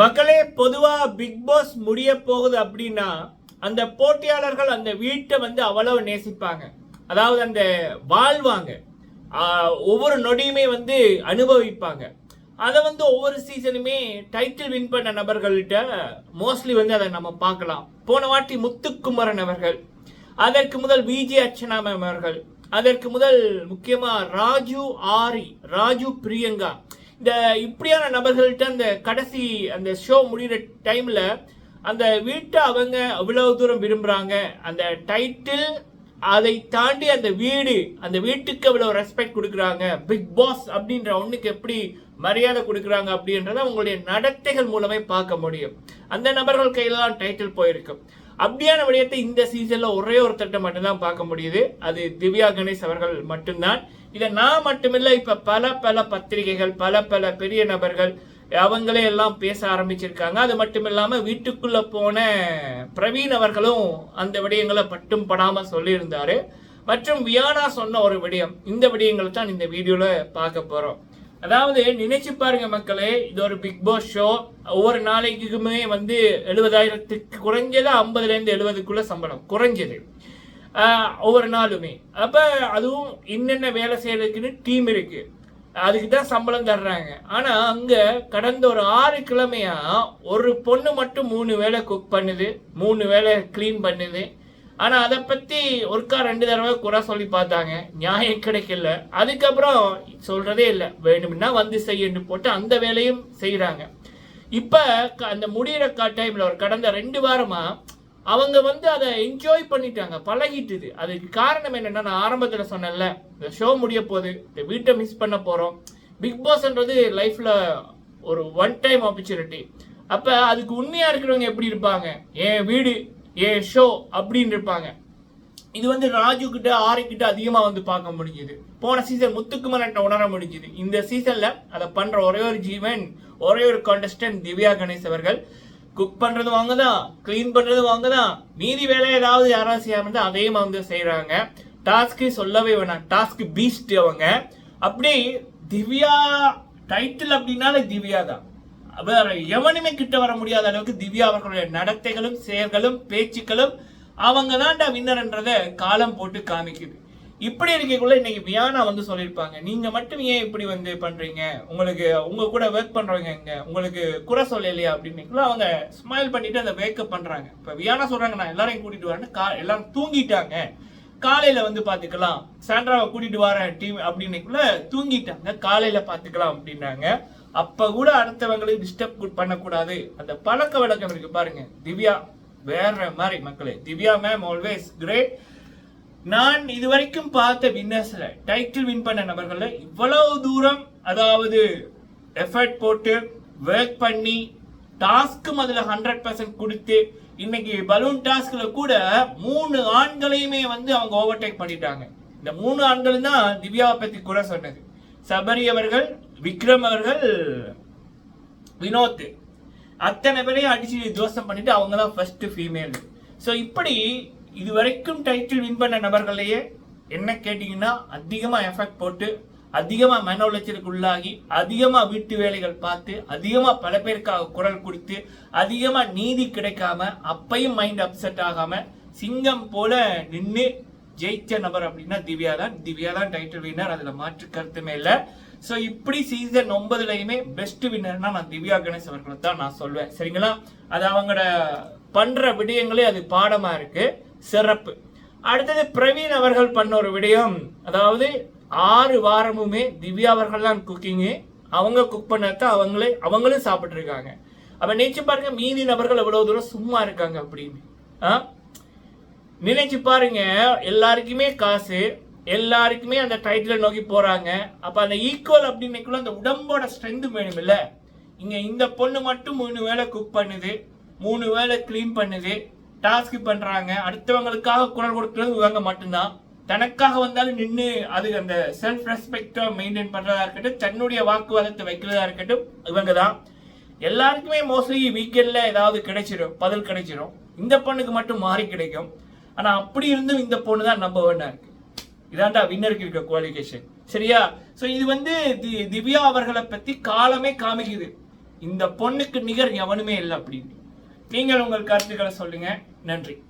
மக்களே பொதுவாக big pass முடிய போகுது அப்படின்னா அந்த போட்டியாளர்கள் அந்த வீட்டை வந்து அவ்வளவு நேசிப்பாங்க. அதாவது அந்த வாழ்வாங்க. ஒவ்வொரு நொடியுமே வந்து அனுபவிப்பாங்க. அதை வந்து ஒவ்வொரு சீசனுமே டைட்டில் வின் பண்ண நபர்கள்கிட்ட மோஸ்ட்லி வந்து அதை நம்ம பார்க்கலாம். போன வாட்டி முத்துக்குமரன் அவர்கள் அதற்கு முதல் விஜய் அர்ச்சனா அவர்கள் அதற்கு முதல் முக்கியமாக ராஜு ஆரி ராஜு பிரியங்கா இந்த இப்படியான நபர்கள்ட்ட அந்த கடைசி அந்த ஷோ முடிகிற டைமில் அந்த வீட்டை அவங்க அவ்வளவு தூரம் விரும்புகிறாங்க அந்த டைட்டில் அதை தாண்டி அந்த வீடு அந்த வீட்டுக்கு அவ்வளோ ரெஸ்பெக்ட் கொடுக்குறாங்க. பிக் பாஸ் அப்படின்ற ஒன்றுக்கு எப்படி மரியாதை கொடுக்குறாங்க அப்படின்றத அவங்களுடைய நடத்தைகள் மூலமே பார்க்க முடியும். அந்த நபர்கள் கையில் தான் டைட்டில் போயிருக்கும் அப்படியான விடயத்தை இந்த சீசனில் ஒரே ஒரு தட்டை மட்டும்தான் பார்க்க முடியுது. அது திவ்யா கணேஷ் அவர்கள் மட்டும்தான். இதை நான் மட்டுமில்லை இப்ப பல பல பத்திரிகைகள் பல பல பெரிய நபர்கள் அவங்களே எல்லாம் பேச ஆரம்பிச்சிருக்காங்க. அது மட்டும் இல்லாம வீட்டுக்குள்ள போன பிரவீன் அவர்களும் அந்த விடயங்களை பட்டும் படாம சொல்லியிருந்தாரு. மற்றும் வியானா சொன்ன ஒரு விடயம் இந்த விடயங்களை தான் இந்த வீடியோல பார்க்க போறோம். அதாவது நினைச்சு பாருங்க மக்களே இது ஒரு பிக் பாஸ் ஷோ. ஒவ்வொரு நாளைக்குமே வந்து எழுபதாயிரத்துக்கு குறைஞ்சது ஐம்பதுல இருந்து எழுபதுக்குள்ள சம்பளம் குறைஞ்சது. ஒவ்வொரு நாளுமே. அப்போ அதுவும் என்னென்ன வேலை செய்யறதுக்குன்னு டீம் இருக்கு. அதுக்கு தான் சம்பளம் தர்றாங்க. ஆனால் அங்கே கடந்த ஒரு ஆறு கிழமையாக ஒரு பொண்ணு மட்டும் மூணு வேளை குக் பண்ணுது. மூணு வேளை க்ளீன் பண்ணுது. ஆனால் அதை பற்றி ஒருக்கா ரெண்டு தடவை குறை சொல்லி பார்த்தாங்க. நியாயம் கிடைக்கல. அதுக்கப்புறம் சொல்கிறதே இல்லை. வேணும்னா வந்து செய்யன்னு போட்டு அந்த வேலையும் செய்கிறாங்க இப்போ க- அந்த முடியிற கா ஒரு கடந்த ரெண்டு வாரமாக அவங்க வந்து அதை என்ஜாய் பண்ணிட்டாங்க பழகிட்டுது. அதுக்கு காரணம் என்னென்னா நான் ஆரம்பத்தில் சொன்னேன்ல இந்த ஷோ முடிய போகுது இந்த வீட்டை மிஸ் பண்ண போகிறோம் பிக் பாஸ்ன்றது லைஃப்பில் ஒரு ஒன் டைம் ஆப்பர்ச்சுனிட்டி அப்போ அதுக்கு உண்மையாக இருக்கிறவங்க எப்படி இருப்பாங்க? என் வீடு என் ஷோ அப்படின்னு இருப்பாங்க. இது வந்து ராஜு கிட்ட ஆரி கிட்ட அதிகமாக வந்து பார்க்க முடிஞ்சுது. போன சீசன் முத்துக்குமரன் உணர முடிஞ்சுது. இந்த சீசனில் அதை பண்ணுற ஒரே ஒரு ஜீவன் ஒரே ஒரு கான்டெஸ்டன்ட் திவ்யா கணேஷ் அவர்கள். குக் பண்றது வாங்க தான் க்ளீன் பண்றது வாங்க தான் மீதி வேலை ஏதாவது யாராவது செய்யாமல் அதே அதையும் வந்து செய்கிறாங்க டாஸ்க்கு சொல்லவே வேணாம். டாஸ்க் பீஸ்ட் அவங்க. அப்படி திவ்யா டைட்டில் அப்படின்னாலே திவ்யா தான். வேற எவனுமே கிட்ட வர முடியாத அளவுக்கு திவ்யா அவர்களுடைய நடத்தைகளும் செயல்களும் பேச்சுக்களும் அவங்க தான்டா வின்னர்ன்றதை காலம் போட்டு காமிக்குது. இப்படி இருக்கக்குள்ள இன்னைக்கு வியானா வந்து சொல்லியிருப்பாங்க. நீங்க மட்டும் ஏன் இப்படி வந்து பண்றீங்க? உங்களுக்கு உங்க கூட ஒர்க் பண்றவங்க எங்க? உங்களுக்கு குறை சொல்லலையா அப்படின்னு அவங்க ஸ்மைல் பண்ணிட்டு அதை வேக்கப் பண்றாங்க. இப்ப வியானா சொல்றாங்க நான் எல்லாரையும் கூட்டிட்டு வரேன்னு கா எல்லாரும் தூங்கிட்டாங்க. காலையில வந்து பாத்துக்கலாம் சாண்ட்ராவை கூட்டிட்டு வரேன் டீம் அப்படின்னுக்குள்ள தூங்கிட்டாங்க. காலையில பாத்துக்கலாம் அப்படின்னாங்க அப்ப கூட அடுத்தவங்களுக்கு டிஸ்டர்ப் பண்ணக்கூடாது. அந்த பழக்க வழக்கம் இருக்கு பாருங்க. திவ்யா வேற மாதிரி மக்களே. திவ்யா மேம் ஆல்வேஸ் கிரேட் நான் இதுவரைக்கும் பார்த்த வின்னர்ஸில் டைட்டில் வின் பண்ண நபர்களில் இவ்வளவு தூரம் அதாவது எஃபர்ட் போட்டு ஒர்க் பண்ணி டாஸ்க்கும் அதில் ஹண்ட்ரட் பர்சன்ட் கொடுத்து இன்னைக்கு பலூன் டாஸ்கில் கூட மூணு ஆண்களையுமே வந்து அவங்க ஓவர்டேக் பண்ணிட்டாங்க. இந்த மூணு ஆண்களும் தான் திவ்யாவை பத்தி கூட சொன்னது. சபரி அவர்கள் விக்ரம் அவர்கள் வினோத். அத்தனை பேரையும் அடிச்சு தோசம் பண்ணிட்டு அவங்க தான் ஃபர்ஸ்ட் ஃபீமேல் ஸோ இப்படி இது வரைக்கும் டைட்டில் வின் பண்ண நபர்களையே என்ன கேட்டிங்கன்னா அதிகமாக எஃபெக்ட் போட்டு அதிகமாக மன உளைச்சலுக்கு உள்ளாகி அதிகமாக வீட்டு வேலைகள் பார்த்து அதிகமாக பல பேருக்காக குரல் கொடுத்து அதிகமாக நீதி கிடைக்காம அப்பையும் மைண்ட் அப்செட் ஆகாமல் சிங்கம் போல நின்று ஜெயிச்ச நபர் அப்படின்னா திவ்யா தான். திவ்யா தான் டைட்டில் வின்னர் அதில் மாற்று கருத்துமே இல்லை. ஸோ இப்படி சீசன் ஒன்பதுலையுமே பெஸ்ட் வின்னர்னா நான் திவ்யா கணேஷ் அவர்களை தான் நான் சொல்வேன். சரிங்களா? அது அவங்களோட பண்ணுற விடயங்களே அது பாடமாக இருக்குது சிறப்பு. அடுத்தது பிரவீன் அவர்கள் பண்ண ஒரு விடயம். அதாவது ஆறு வாரமுமே திவ்யா அவர்கள் தான் குக்கிங்கு அவங்க குக் பண்ணதான் அவங்களே அவங்களும் சாப்பிட்ருக்காங்க அப்போ அப்ப நினைச்சு பாருங்க மீதி நபர்கள் எவ்வளோ தூரம் சும்மா இருக்காங்க அப்படின்னு. ஆ? நினைச்சு பாருங்க எல்லாருக்குமே காசு எல்லாருக்குமே அந்த டைட்டிலை நோக்கி போகிறாங்க அப்போ அந்த ஈக்குவல் அப்படின்னைக்குள்ள அந்த உடம்போட ஸ்ட்ரென்த் வேணும் இல்லை இங்கே இந்த பொண்ணு மட்டும் மூணு வேளை குக் பண்ணுது மூணு வேளை க்ளீன் பண்ணுது டாஸ்க் பண்றாங்க. அடுத்தவங்களுக்காக குரல் கொடுக்கறது இவங்க மட்டும்தான். தனக்காக வந்தாலும் நின்று அது அந்த செல்ஃப் ரெஸ்பெக்டை மெயின்டைன் பண்றதா இருக்கட்டும் தன்னுடைய வாக்குவாதத்தை வைக்கிறதா இருக்கட்டும் இவங்க தான் எல்லாருக்குமே மோஸ்ட்லி வீக்கெண்ட்ல ஏதாவது கிடைச்சிடும் பதில் கிடைச்சிடும் இந்த பொண்ணுக்கு மட்டும் மாறி கிடைக்கும். ஆனா அப்படி இருந்தும் இந்த பொண்ணு தான் நம்ப வேண்டாம் இருக்கு. இதான்டா வின்னருக்கு இருக்க குவாலிஃபிகேஷன் சரியா? ஸோ இது வந்து தி- திவ்யா அவர்களை பத்தி காலமே காமிக்குது. இந்த பொண்ணுக்கு நிகர் எவனுமே இல்லை அப்படின்னு. நீங்கள் உங்கள் கருத்துக்களை சொல்லுங்க. நன்றி.